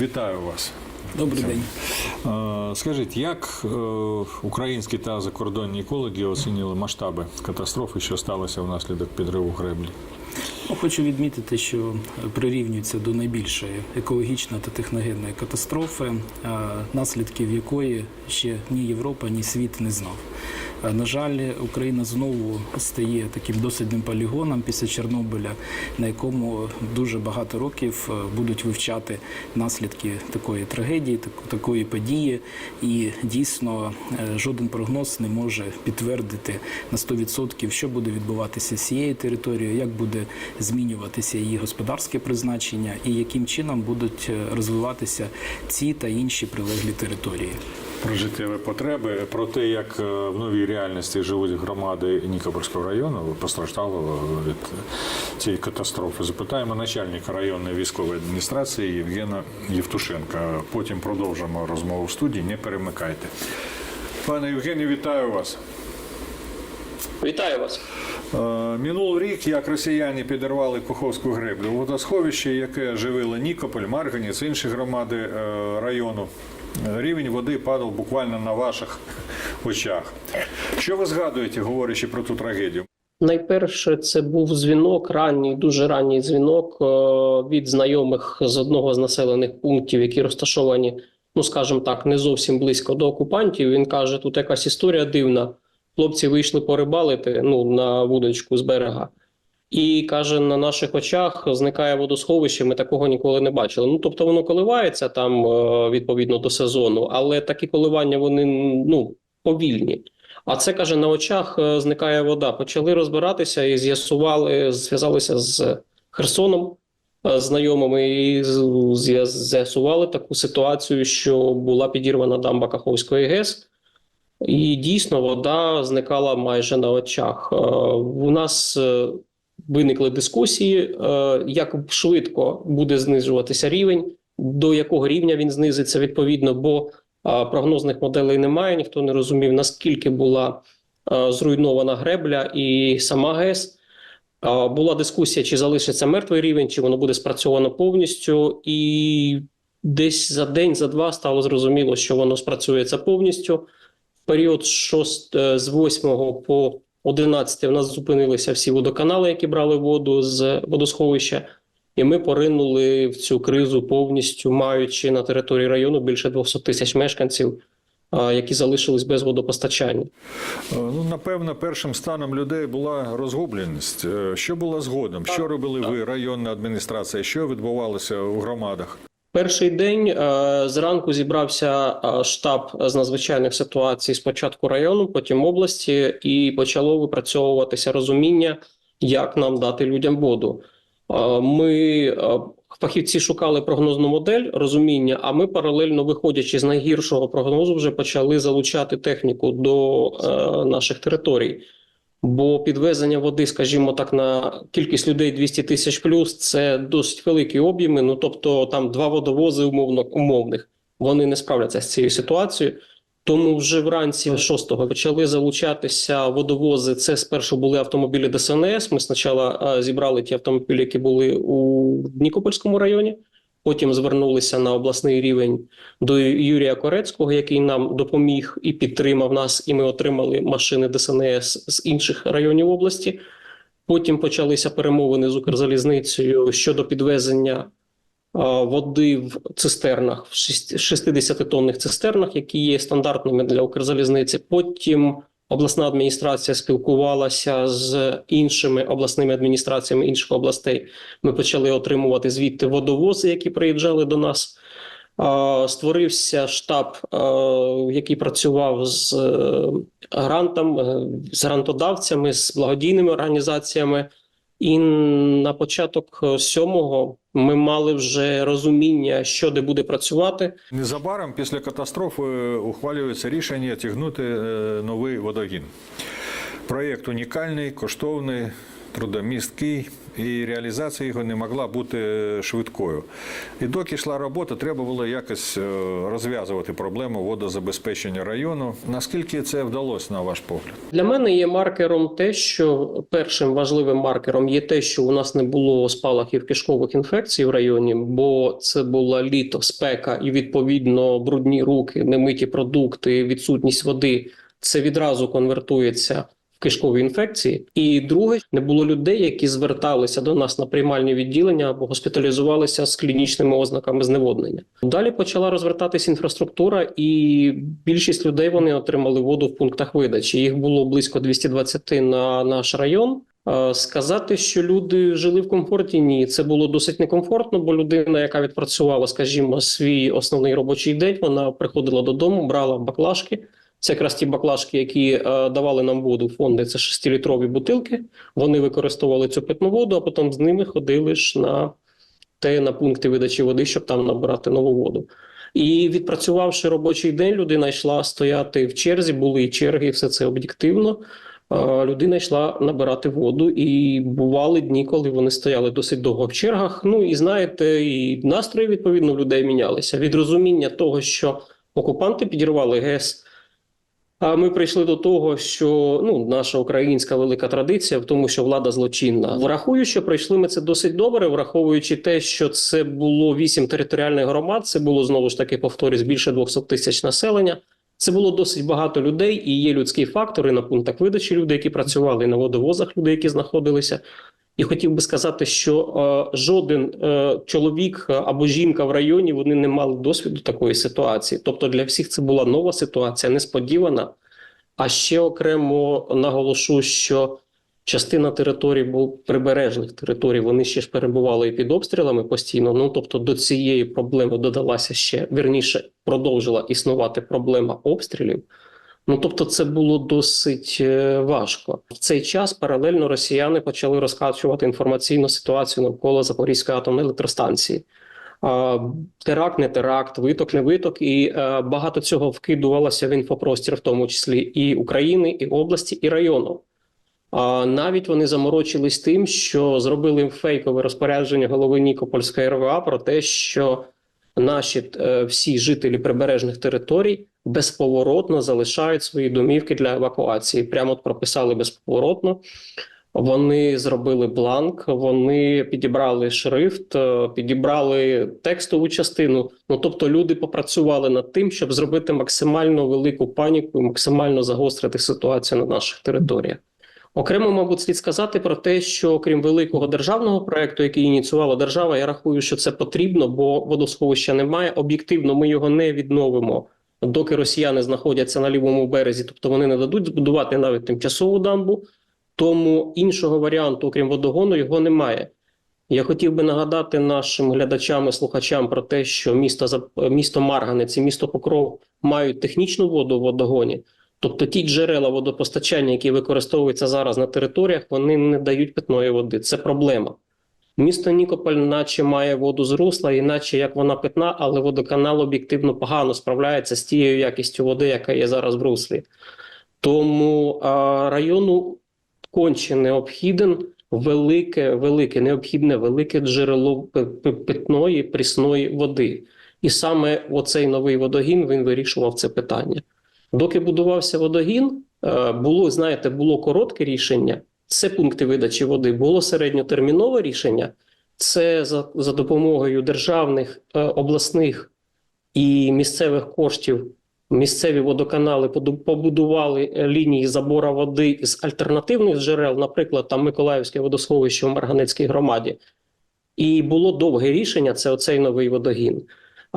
Вітаю вас. Добрий день. Е, Скажіть, як е, українські та закордонні екологи оцінили масштаби катастрофи, що сталося внаслідок підриву греблі? Ну, Хочу відмітити, що прирівнюється до найбільшої екологічної та техногенної катастрофи, е, наслідків якої ще ні Європа, ні світ не знав. Е, На жаль, Україна знову стає таким дослідним полігоном після Чорнобиля, на якому дуже багато років е, будуть вивчати наслідки такої трагедії, так- такої події. І дійсно е, жоден прогноз не може підтвердити на 100%, що буде відбуватися з цією територією, як буде змінюватися її господарське призначення і яким чином будуть розвиватися ці та інші прилеглі території. Про життєві потреби, про те, як е, в новій реальності живуть громади Нікопольського району, постраждало від цієї катастрофи. Запитаємо начальника районної військової адміністрації Євгена Євтушенка. Потім продовжимо розмову в студії. Не перемикайте. Пане Євгенію, вітаю вас. Вітаю вас. Е, Минув рік, як росіяни підірвали Куховську греблю. Водосховище, яке живило Нікополь, Марганець, інші громади е, району. Рівень води падав буквально на ваших очах. Що ви згадуєте, говорячи про ту трагедію? Найперше, це був дзвінок, ранній, дуже ранній дзвінок е, від знайомих з одного з населених пунктів, які розташовані, ну скажімо так, не зовсім близько до окупантів. Він каже: тут якась історія дивна. Хлопці вийшли порибалити ну, на вудочку з берега. І каже, на наших очах зникає водосховище. Ми такого ніколи не бачили. Ну тобто воно коливається там е, відповідно до сезону, але такі коливання вони ну повільні. А це каже, на очах е, зникає вода. Почали розбиратися і з'ясували, зв'язалися з Херсоном е, знайомими і з'ясували таку ситуацію, що була підірвана дамба Каховської ГЕС. І дійсно вода зникала майже на очах. У нас виникли дискусії, е, як швидко буде знижуватися рівень, до якого рівня він знизиться відповідно, бо прогнозних моделей немає. Ніхто не розумів, наскільки була зруйнована гребля і сама ГЕС. Була дискусія, чи залишиться мертвий рівень, чи воно буде спрацьовано повністю. І десь за день, за два стало зрозуміло, що воно спрацюється повністю. В період з 6, е, з 8 по 11 в нас зупинилися всі водоканали, які брали воду з водосховища. І ми поринули в цю кризу повністю, маючи на території району більше 200 тисяч мешканців, які залишились без водопостачання. Е, Ну, напевно, першим станом людей була розгубленість. Е, Що було згодом? Що робили ви, районна адміністрація? Що відбувалося у громадах? Перший день е, зранку зібрався е, штаб з надзвичайних ситуацій спочатку району, потім області, і почало випрацьовуватися розуміння, як нам дати людям воду. Е, Ми е, фахівці шукали прогнозну модель розуміння, а ми паралельно, виходячи з найгіршого прогнозу, вже почали залучати техніку до е, наших територій. Бо підвезення води, скажімо так, на кількість людей 200 тисяч плюс це досить великі об'єми. Ну тобто там два водовози умовно умовних вони не справляться з цією ситуацією. Тому вже вранці 6-го почали залучатися водовози. Це спершу були автомобілі ДСНС. Ми спочатку е, зібрали ті автомобілі, які були у Нікопольському районі. Потім звернулися на обласний рівень до Юрія Корецького, який нам допоміг і підтримав нас, і ми отримали машини ДСНС з інших районів області. Потім почалися перемовини з Укрзалізницею щодо підвезення води в цистернах, в 60-тонних цистернах, які є стандартними для Укрзалізниці. Потім обласна адміністрація спілкувалася з іншими обласними адміністраціями інших областей. Ми почали отримувати звідти водовози, які приїжджали до нас. Створився штаб, який працював з е, грантом, е, з грантодавцями, з благодійними організаціями. І на початок е, сьомого ми мали вже розуміння, що де буде працювати. Незабаром після катастрофи ухвалюється рішення тягнути е, новий водогін. Проєкт унікальний, коштовний. трудомісткий, і реалізація його не могла бути швидкою. І доки йшла робота, треба було якось е, розв'язувати проблему водозабезпечення району. Наскільки це вдалося, на ваш погляд? Для мене є маркером те, що першим важливим маркером є те, що у нас не було спалахів кишкових інфекцій в районі, бо це було літо, спека і відповідно брудні руки, немиті продукти, відсутність води. Це відразу конвертується кишкові інфекції. І друге, не було людей, які зверталися до нас на приймальні відділення або госпіталізувалися з клінічними ознаками зневоднення. Далі почала розвертатися інфраструктура, і більшість людей вони отримали воду в пунктах видачі. Їх було близько 220 на наш район. Сказати, що люди жили в комфорті, ні, це було досить некомфортно, бо людина, яка відпрацювала, скажімо, свій основний робочий день, вона приходила додому, брала баклажки. Це якраз ті баклажки, які е, давали нам воду фонди. Це 6-літрові бутилки. Вони використовували цю питну воду, а потім з ними ходили ж на те на пункти видачі води, щоб там набирати нову воду. І відпрацювавши робочий день, людина йшла стояти в черзі, були і черги, все це об'єктивно. Е, Людина йшла набирати воду, і бували дні, коли вони стояли досить довго в чергах. Ну і знаєте, і настрої відповідно людей мінялися від розуміння того, що окупанти підірвали ГЕС. А ми прийшли до того, що ну наша українська велика традиція в тому, що влада злочинна. Врахую, що пройшли ми це досить добре, враховуючи те, що це було вісім територіальних громад. Це було знову ж таки повторюсь, більше 200 тисяч населення. Це було досить багато людей, і є людський фактор і на пунктах видачі люди, які працювали, і на водовозах люди, які знаходилися. І хотів би сказати, що е, жоден е, чоловік е, або жінка в районі вони не мали досвіду такої ситуації. Тобто для всіх це була нова ситуація, несподівана. А ще окремо наголошу, що частина територій був прибережних територій, вони ще ж перебували і під обстрілами постійно. Ну тобто до цієї проблеми додалася ще вірніше, продовжила існувати проблема обстрілів. Ну тобто, це було досить е, важко. В цей час паралельно росіяни почали розкачувати інформаційну ситуацію навколо Запорізької атомної електростанції. Теракт, не теракт, виток, не виток, і е, багато цього вкидувалося в інфопростір, в тому числі і України, і області, і району. А навіть вони заморочились тим, що зробили фейкове розпорядження голови Нікопольської РВА про те, що наші е, всі жителі прибережних територій безповоротно залишають свої домівки для евакуації. Прямо от прописали безповоротно. Вони зробили бланк, вони підібрали шрифт, е, підібрали текстову частину. Ну тобто, люди попрацювали над тим, щоб зробити максимально велику паніку, максимально загострити ситуацію на наших територіях. Окремо, мабуть, слід сказати про те, що окрім великого державного проекту, який ініціювала держава, я рахую, що це потрібно, бо водосховища немає. Об'єктивно, ми його не відновимо, доки росіяни знаходяться на лівому березі, тобто вони не дадуть збудувати навіть тимчасову дамбу. Тому іншого варіанту, окрім водогону, його немає. Я хотів би нагадати нашим глядачам і слухачам про те, що місто місто Марганець і місто Покров мають технічну воду в водогоні. Тобто ті джерела водопостачання, які використовуються зараз на територіях, вони не дають питної води. Це проблема. Місто Нікополь, наче має воду з русла, іначе як вона питна, але водоканал об'єктивно погано справляється з тією якістю води, яка є зараз в руслі. Тому а, району конче необхіден велике, велике, необхідне велике джерело питної прісної води. І саме оцей новий водогін він вирішував це питання. Доки будувався водогін, е, було, знаєте, було коротке рішення, це пункти видачі води, було середньотермінове рішення, це за, за допомогою державних, е, обласних і місцевих коштів. Місцеві водоканали побудували е, лінії забора води з альтернативних джерел, наприклад, там Миколаївське водосховище в Марганецькій громаді. І було довге рішення це оцей новий водогін.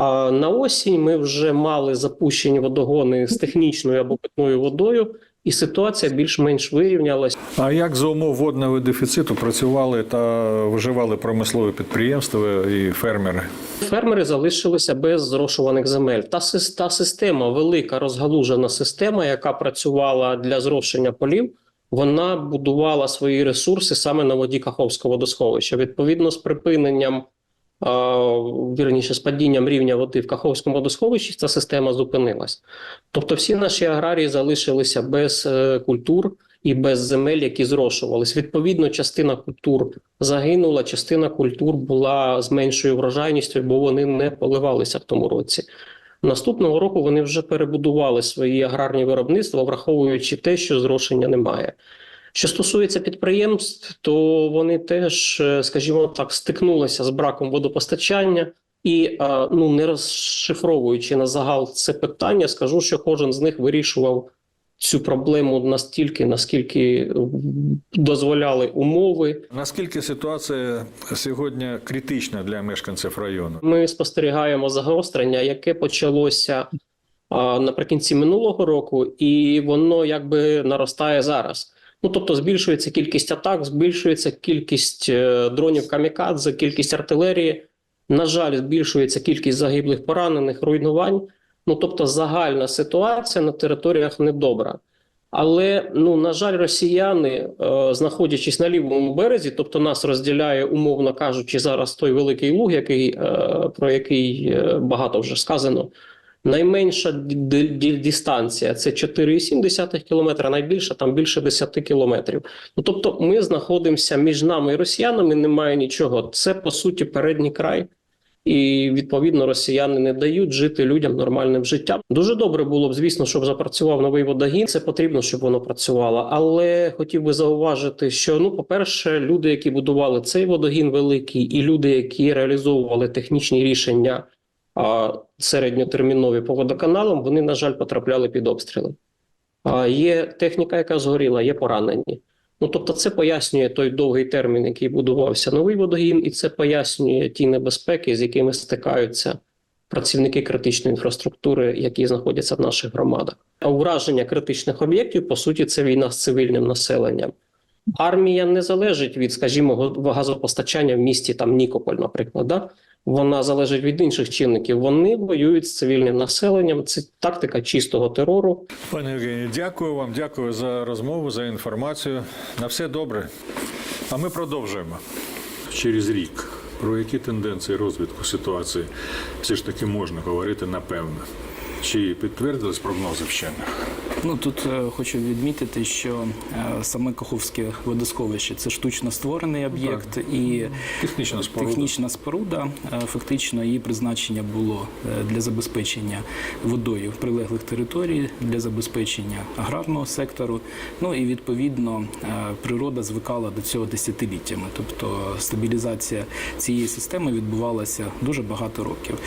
А на осінь ми вже мали запущені водогони з технічною або питною водою, і ситуація більш-менш вирівнялась. А як за умов водного дефіциту працювали та виживали промислові підприємства і фермери? Фермери залишилися без зрошуваних земель. Та, та система, велика розгалужена система, яка працювала для зрошення полів, вона будувала свої ресурси саме на воді Каховського водосховища. Відповідно, з припиненням, вірніше, з падінням рівня води в Каховському водосховищі, ця система зупинилась. Тобто, всі наші аграрії залишилися без е, культур. і без земель, які зрошувались. Відповідно, частина культур загинула, частина культур була з меншою врожайністю, бо вони не поливалися в тому році. Наступного року вони вже перебудували свої аграрні виробництва, враховуючи те, що зрошення немає. Що стосується підприємств, то вони теж, е, скажімо так, стикнулися з браком водопостачання. І е, ну не розшифровуючи на загал це питання, скажу, що кожен з них вирішував цю проблему настільки, наскільки дозволяли умови. Наскільки ситуація сьогодні критична для мешканців району? Ми спостерігаємо загострення, яке почалося наприкінці минулого року, і воно якби наростає зараз. Ну тобто збільшується кількість атак, збільшується кількість е, дронів камікадзе, кількість артилерії. На жаль, збільшується кількість загиблих, поранених, руйнувань. Ну тобто, загальна ситуація на територіях недобра. Але ну на жаль, росіяни, е, знаходячись на лівому березі, тобто нас розділяє, умовно кажучи, зараз той великий луг, який е, про який багато вже сказано. Найменша дистанція це 4,7 кілометра, найбільша там більше 10 кілометрів. Ну тобто, ми знаходимося між нами і росіянами. Немає нічого. Це по суті передній край. І відповідно росіяни не дають жити людям нормальним життям. Дуже добре було б, звісно, щоб запрацював новий водогін. Це потрібно, щоб воно працювало. Але хотів би зауважити, що ну, по-перше, люди, які будували цей водогін великий, і люди, які реалізовували технічні рішення середньотермінові по водоканалам, вони, на жаль, потрапляли під обстріли. А, є техніка, яка згоріла, є поранені. Ну, тобто, це пояснює той довгий термін, який будувався новий водогін, і це пояснює ті небезпеки, з якими стикаються працівники критичної інфраструктури, які знаходяться в наших громадах. А ураження критичних об'єктів, по суті, це війна з цивільним населенням. Армія не залежить від, скажімо, го- газопостачання в місті там Нікополь, наприклад. Да? Вона залежить від інших чинників. Вони воюють з цивільним населенням. Це тактика чистого терору. Пане Євгенію, дякую вам, дякую за розмову, за інформацію. На все добре. А ми продовжуємо. Через рік про які тенденції розвитку ситуації все ж таки можна говорити напевно. Чи підтвердились прогнози вчених? Ну тут е, хочу відмітити, що е, саме Каховське водосховище це штучно створений об'єкт і Технічна споруда. технічна споруда. Е, Фактично її призначення було е, для забезпечення водою прилеглих територій, для забезпечення аграрного сектору. Ну і відповідно е, природа звикала до цього десятиліттями. Тобто стабілізація цієї системи відбувалася дуже багато років.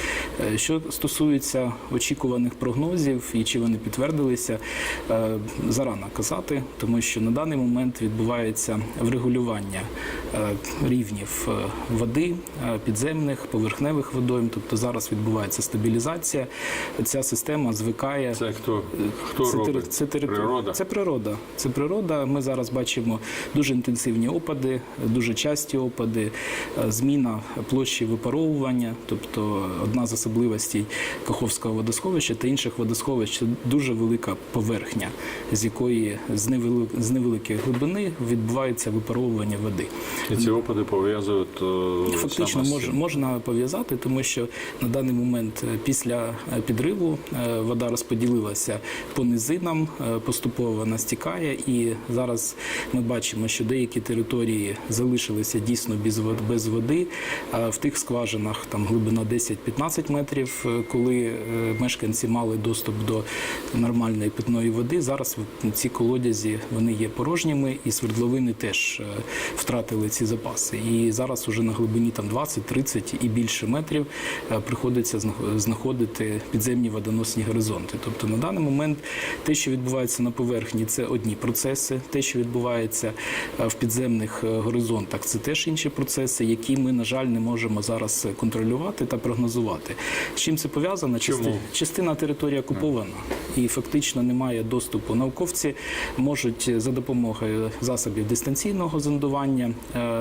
Е, Що стосується очікуваних прогнозів і чи вони підтвердилися, е, зарано казати, тому що на даний момент відбувається врегулювання рівнів е, води, е, підземних, поверхневих водойм. Тобто зараз відбувається стабілізація. Ця система звикає Це хто, хто це, робить? це територія. Природа? Це природа. Це природа. Ми зараз бачимо дуже інтенсивні опади, дуже часті опади, е, зміна площі випаровування. Тобто одна з особливостей Каховського водосховища та інших водосховищ це дуже велика поверхня, з якої з невеликої глибини відбувається випаровування води. І ці опади пов'язують е, Фактично саме мож, можна пов'язати, тому що на даний момент е, після е, підриву вода розподілилася по низинам, поступово вона стікає, і зараз ми бачимо, що деякі території залишилися дійсно без без води. А в тих скважинах там глибина 10-15 метрів, коли мешканці мали доступ до нормальної питної води. Зараз ці колодязі вони є порожніми, і свердловини теж втратили ці запаси. І зараз уже на глибині там 20-30 і більше метрів е, приходиться знах- знаходити підземні водоносні горизонти. Тобто на даний момент те, що відбувається на поверхні, це одні процеси. Те, що відбувається е, в підземних е, горизонтах, це теж інші процеси, які ми, на жаль, не можемо зараз контролювати та прогнозувати. З чим це пов'язано? Чому? Части- частина території окупована і фактично немає доступу. Науковці можуть за допомогою засобів дистанційного зондування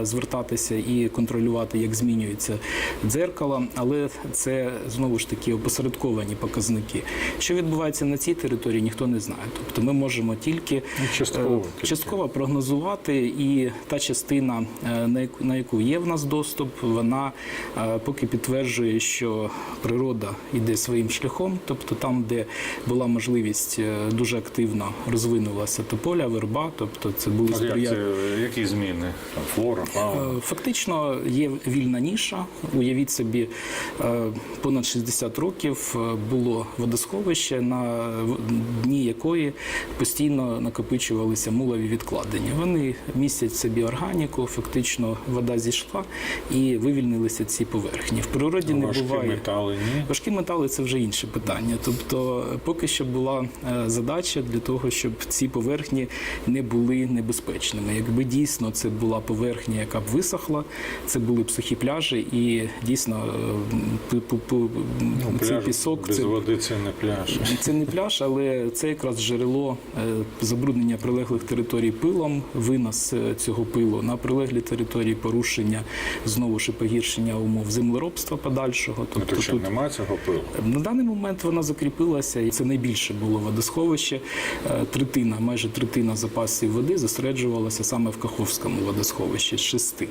звертатися і контролювати, як змінюється дзеркало, але це знову ж таки опосередковані показники. Що відбувається на цій території, ніхто не знає. Тобто ми можемо тільки Ну, частково е, частково прогнозувати, і та частина, е, на яку, на яку є в нас доступ, вона е, поки підтверджує, що природа йде своїм шляхом, тобто там, де була можливість е, дуже активно розвинулася тополя, верба, тобто це були От як сприя... це, які зміни? Флора, фауна? Е, Фактично є вільна ніша. Уявіть собі, е, понад 60 років е, було водосховище, на дні якої постійно накопичувалися мулові відкладення. Вони містять собі органіку, фактично вода зійшла і вивільнилися ці поверхні. В природі не Важкі буває. метали, ні? Важкі метали це вже інше питання. Тобто, поки що була задача для того, щоб ці поверхні не були небезпечними. Якби дійсно це була поверхня, яка б висохла, це були б сухі пляжі, і дійсно е, пу- цей пісок без це води це не пляж. це не пляж, але це якраз джерело е, забруднення прилеглих територій пилом, винос е, цього пилу на прилеглі території, порушення знову ж і погіршення умов землеробства подальшого. Ну, Тобто то що, тут нема цього пилу? на даний момент вона закріпилася, і це найбільше було водосховище. Третина, майже третина запасів води зосереджувалася саме в Каховському водосховищі з шести.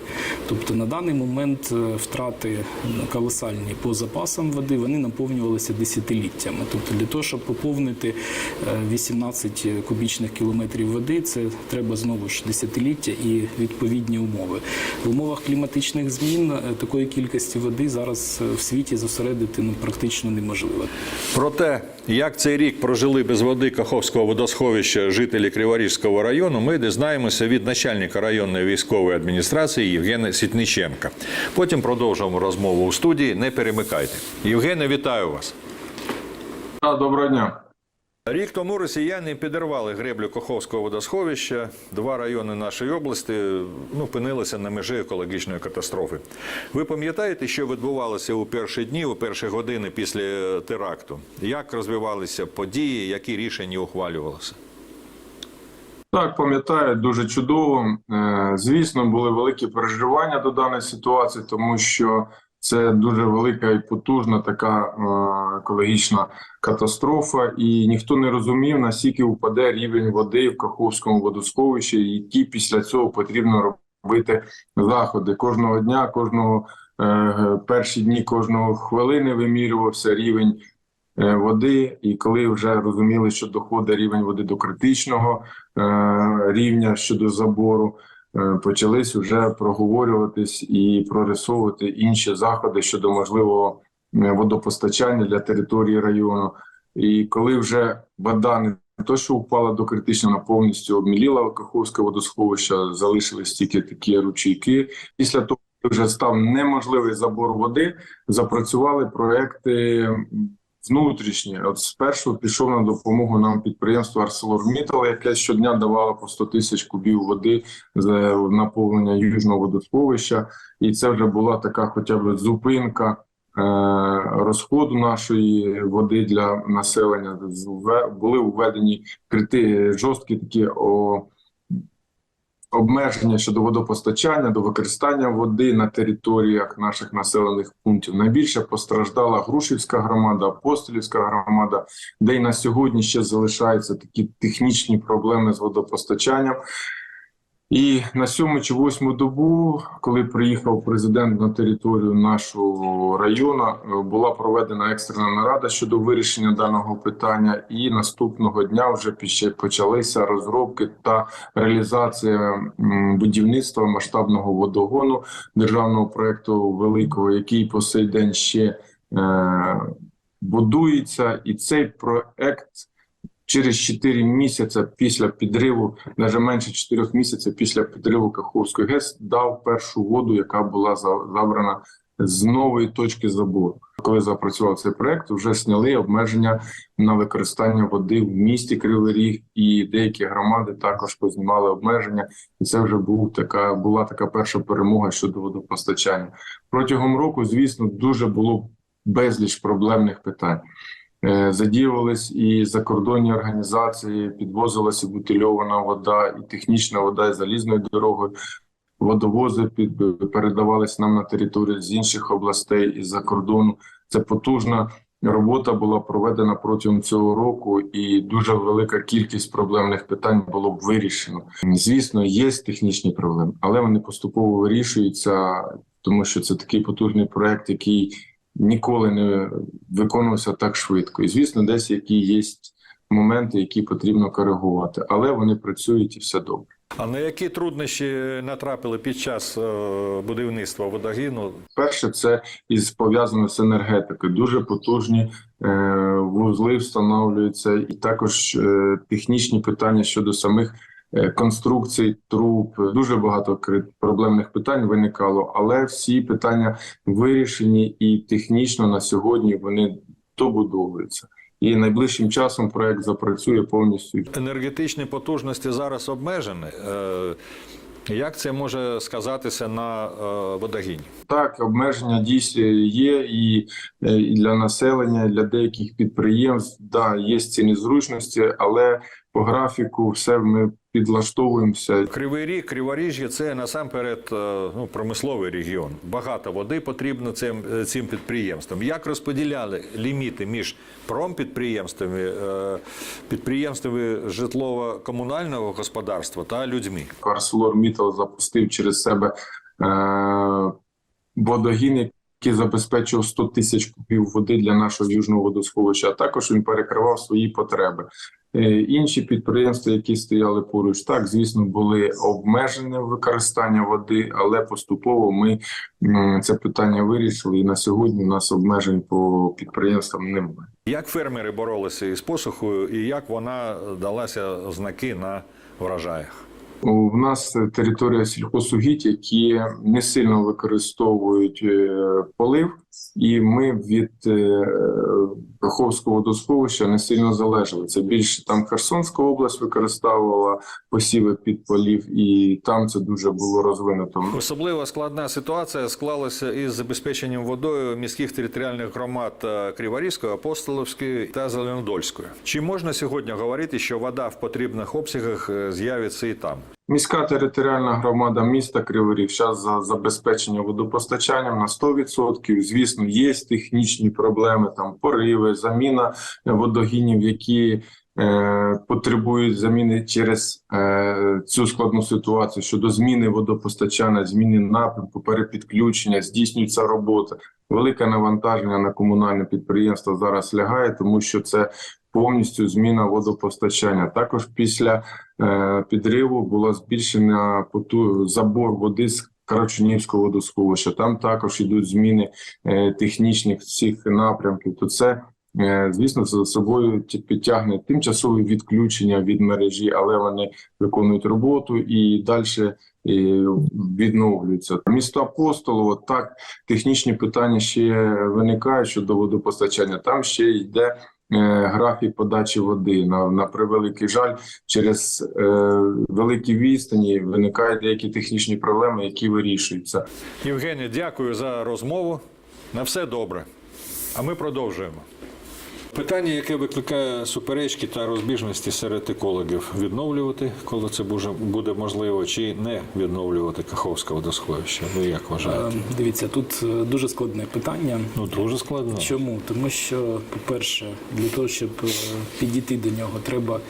Тобто на даний момент е, втрати колосальні по запасам води вони наповнювалися десятиліттями. Тобто для того, щоб поповнити е, 18 кубічних кілометрів води, це треба знову ж десятиліття і відповідні умови. В умовах кліматичних змін е, такої кількості води зараз е, в світі зосередити ну практично неможливо. Про те, як цей рік прожили без води Каховського водосховища жителі Криворізького району, ми дізнаємося від начальника районної військової Євгена Сітниченка. Потім продовжимо розмову у студії. Не перемикайте. Євгене, вітаю вас. Доброго дня. Рік тому росіяни підірвали греблю Каховського водосховища. Два райони нашої області ну, опинилися на межі екологічної катастрофи. Ви пам'ятаєте, що відбувалося у перші дні, у перші години після теракту? Як розвивалися події, які рішення ухвалювалися? Так, пам'ятаю, дуже чудово. Е, Звісно, були великі переживання до даної ситуації, тому що це дуже велика і потужна така е, екологічна катастрофа, і ніхто не розумів, наскільки впаде рівень води в Каховському водосховищі, і які після цього потрібно робити заходи. Кожного дня, кожного е, перші дні кожного хвилини вимірювався рівень води, і коли вже розуміли, що доходить рівень води до критичного е, рівня щодо забору, е, почались вже проговорюватись і прорисовувати інші заходи щодо можливого е, водопостачання для території району. І коли вже вода не то, що впала до критичного, повністю обміліла Каховське водосховище, залишились тільки такі ручейки. Після того вже став неможливий забор води, запрацювали проекти внутрішні. От спершу пішов на допомогу нам підприємство ArcelorMittal, яке щодня давало по 100 тисяч кубів води за наповнення южного водосховища, і це вже була така, хоча б зупинка. е, Розходу нашої води для населення були введені крити жорсткі такі о, обмеження щодо водопостачання, до використання води на територіях наших населених пунктів. Найбільше постраждала Грушівська громада, Апостолівська громада, де й на сьогодні ще залишаються такі технічні проблеми з водопостачанням. І на сьому чи восьму добу, коли приїхав президент на територію нашого району, була проведена екстрена нарада щодо вирішення даного питання. І наступного дня вже почалися розробки та реалізація будівництва масштабного водогону державного проекту великого, який по сей день ще е, будується, і цей проект. Через 4 місяці після підриву, навіть менше 4 місяців після підриву Каховської ГЕС, дав першу воду, яка була за- забрана з нової точки забору. Коли запрацював цей проект, вже зняли обмеження на використання води в місті Кривий Ріг, і деякі громади також познімали обмеження. І це вже був така була така перша перемога щодо водопостачання. Протягом року, звісно, дуже було безліч проблемних питань. Е, Задіювались і закордонні організації, підвозилася бутильована вода, і технічна вода і залізною дорогою водовози під передавались нам на територію з інших областей і за кордону. Це потужна робота була проведена протягом цього року, і дуже велика кількість проблемних питань було б вирішено. Звісно, є технічні проблеми, але вони поступово вирішуються, тому що це такий потужний проект, який ніколи не виконувався так швидко. І звісно, десь які є моменти, які потрібно коригувати, але вони працюють і все добре. А на які труднощі натрапили під час е, будівництва водогіну? Перше, це із пов'язано з енергетикою. Дуже потужні е, вузли встановлюються, і також е, технічні питання щодо самих конструкцій труб. Дуже багато проблемних питань виникало, але всі питання вирішені і технічно на сьогодні вони добудовуються. І найближчим часом проект запрацює повністю. Енергетичні потужності зараз обмежені. Е, Як це може сказатися на е, водогіні? Так, обмеження дійсно є і, е, і для населення, і для деяких підприємств. Да, є ці незручності, але по графіку все ми підлаштовуємося. Кривий Ріг, Криворіжжя – це насамперед е, ну, промисловий регіон. Багато води потрібно цим, е, цим підприємствам. Як розподіляли ліміти між промпідприємствами, е, підприємствами житлово-комунального господарства та людьми? ArcelorMittal запустив через себе водогін, який забезпечував 100 тисяч кубів води для нашого южного водосховища. А також він перекривав свої потреби. Е, інші підприємства, які стояли поруч, так звісно, були обмежені в використання води, але поступово ми це питання вирішили. І на сьогодні у нас обмежень по підприємствам немає. Як фермери боролися із посухою і як вона далася знаки на врожаях? У нас територія сільхозугідь, які не сильно використовують е, полив, і ми від е, Каховського водосховища не сильно залежали. Це більше там Херсонська область використовувала посіви під полів, і там це дуже було розвинуто. Особливо складна ситуація склалася із забезпеченням водою міських територіальних громад е, Криворізької, Апостолівської та Зеленодольської. Чи можна сьогодні говорити, що вода в потрібних обсягах е, з'явиться і там? Міська територіальна громада міста Кривий зараз за забезпечення водопостачанням на 100%. Звісно, є технічні проблеми, там пориви, заміна водогінів, які е, потребують заміни через е, цю складну ситуацію щодо зміни водопостачання, зміни напрямку, перепідключення, здійснюється робота. Велике навантаження на комунальне підприємство зараз лягає, тому що це повністю зміна водопостачання. Також після е, підриву була збільшена поту... забор води з Карачунівського водосховища. Там також йдуть зміни е, технічних всіх напрямків. То це е, звісно за собою підтягне тимчасове відключення від мережі, але вони виконують роботу і далі відновлюються. Місто Апостолово так технічні питання ще виникають щодо водопостачання. Там ще йде графік подачі води. На, на превеликий жаль, через е, великі відстані виникають деякі технічні проблеми, які вирішуються. Євгеній, дякую за розмову. На все добре. А ми продовжуємо. Питання, яке викликає суперечки та розбіжності серед екологів, відновлювати, коли це буде- можливо, чи не відновлювати Каховське водосховище. Ви як вважаєте? Е, Дивіться, тут е, дуже складне питання. Ну дуже складно. Чому? Тому що, по-перше, для того, щоб е, підійти до нього, треба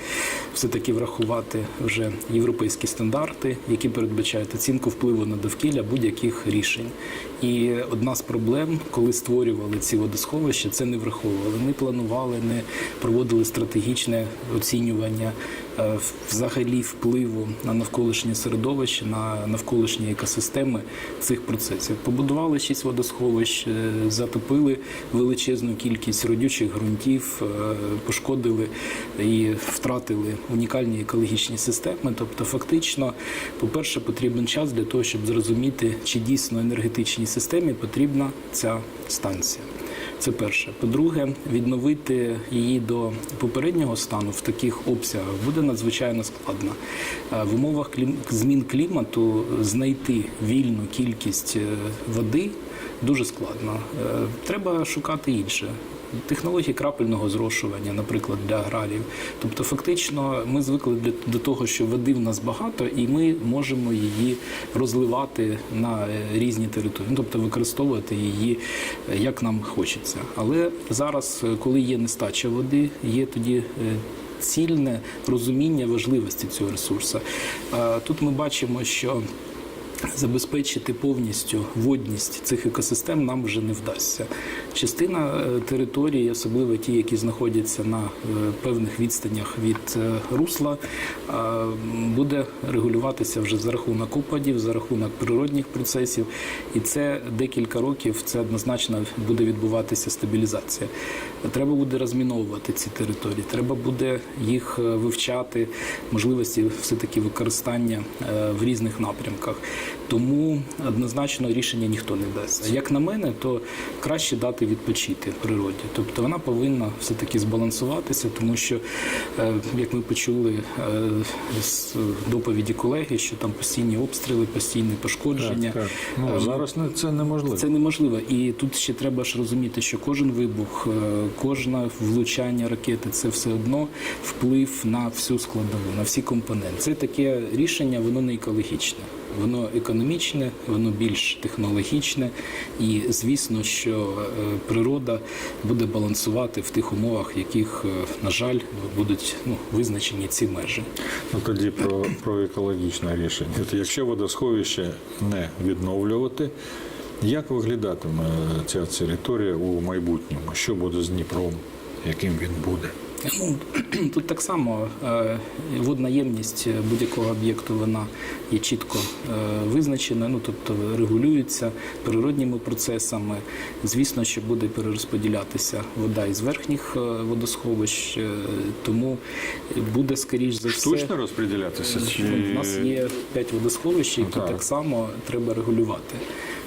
все-таки врахувати вже європейські стандарти, які передбачають оцінку впливу на довкілля будь-яких рішень. І одна з проблем, коли створювали ці водосховища, це не враховували. Не планували, не проводили стратегічне оцінювання взагалі впливу на навколишнє середовище, на навколишні екосистеми цих процесів. Побудували шість водосховищ, е, затопили величезну кількість родючих ґрунтів, е, пошкодили і втратили унікальні екологічні системи. Тобто, фактично, по-перше, потрібен час для того, щоб зрозуміти, чи дійсно енергетичній системі потрібна ця станція. Це перше. По-друге, відновити її до попереднього стану в таких обсягах буде надзвичайно складно. Е, В умовах змін клімату знайти вільну кількість е, води дуже складно. Е, Треба шукати інше. Технології крапельного зрошування, наприклад, для аграріїв. Тобто, фактично, ми звикли до того, що води в нас багато, і ми можемо її розливати на е, різні території, ну, тобто використовувати її е, як нам хочеться. Але зараз, е, коли є нестача води, є тоді. Цільне розуміння важливості цього ресурсу. Тут ми бачимо, що забезпечити повністю водність цих екосистем нам вже не вдасться. Частина е, території, особливо ті, які знаходяться на е, певних відстанях від е, русла, буде регулюватися вже за рахунок опадів, за рахунок природних процесів, і це декілька років це однозначно буде відбуватися стабілізація. Треба буде розміновувати ці території, треба буде їх вивчати, можливості все-таки використання е, в різних напрямках. Тому однозначно рішення ніхто не дасть. Як на мене, то краще дати відпочити природі. Тобто вона повинна все-таки збалансуватися, тому що, е, як ми почули е, з доповіді колеги, що там постійні обстріли, постійні пошкодження. Так, так. Ну, Е, зараз не- це неможливо. це неможливо. І тут ще треба ж розуміти, що кожен вибух, кожне влучання ракети це все одно вплив на всю складову, на всі компоненти. Це таке рішення, воно не екологічне, воно економічне, воно більш технологічне. І звісно, що е, природа буде балансувати в тих умовах, яких, е, на жаль, будуть ну, визначені ці межі. Ну тоді про, про екологічне рішення. От якщо водосховище не відновлювати, як виглядатиме ця територія у майбутньому? Що буде з Дніпром? Яким він буде? Ну, тут так само е, водна ємність будь-якого об'єкту вона є чітко е, визначена, ну тобто регулюється природніми процесами. Звісно, що буде перерозподілятися вода із верхніх е, водосховищ, е, тому буде скоріш за все. Штучно розподілятися? У нас є п'ять водосховищ, які так. так само треба регулювати.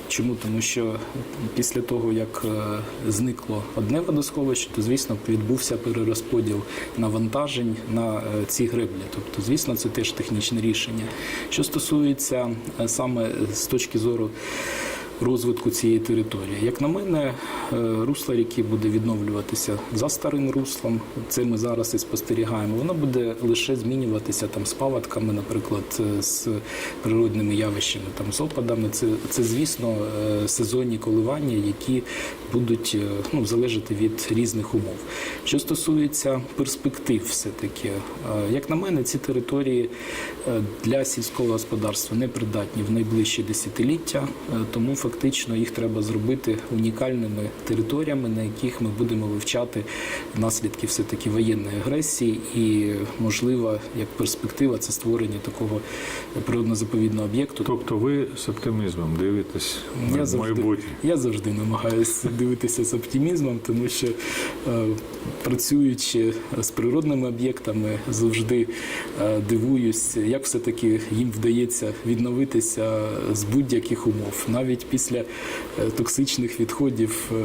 Чому? Тому що після того, як е, зникло одне водосховище, то звісно відбувся перерозподіл навантажень на е, ці греблі. Тобто, звісно, це теж технічне рішення. Що стосується е, саме з точки зору розвитку цієї території. Як на мене, е, русло ріки буде відновлюватися за старим руслом. Це ми зараз і спостерігаємо. Воно буде лише змінюватися там з паводками, наприклад, е, з природними явищами, там з опадами. Це, це звісно, е, сезонні коливання, які будуть ну, залежати від різних умов. Що стосується перспектив, все-таки, е, як на мене, ці території для сільського господарства не придатні в найближчі десятиліття, тому фактично їх треба зробити унікальними територіями, на яких ми будемо вивчати наслідки все-таки воєнної агресії, і можливо, як перспектива, це створення такого природно-заповідного об'єкту. Тобто ви з оптимізмом дивитесь Я на завжди, майбутнє? я завжди намагаюся дивитися з оптимізмом, тому що е, працюючи з природними об'єктами, завжди е, дивуюсь, як все-таки їм вдається відновитися з будь-яких умов. Навіть після е, токсичних відходів е,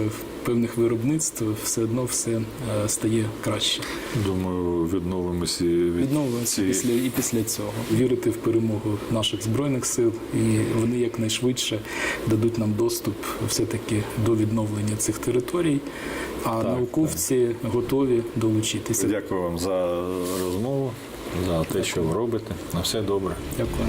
певних виробництв все одно все е, стає краще. Думаю, відновимося від цієї- після і після цього вірити в перемогу наших збройних сил, і вони якнайшвидше дадуть нам доступ все-таки до відновлення цих територій. А науковці готові долучитися. Дякую вам за розмову, за те, що ви робите. На все добре. Дякую.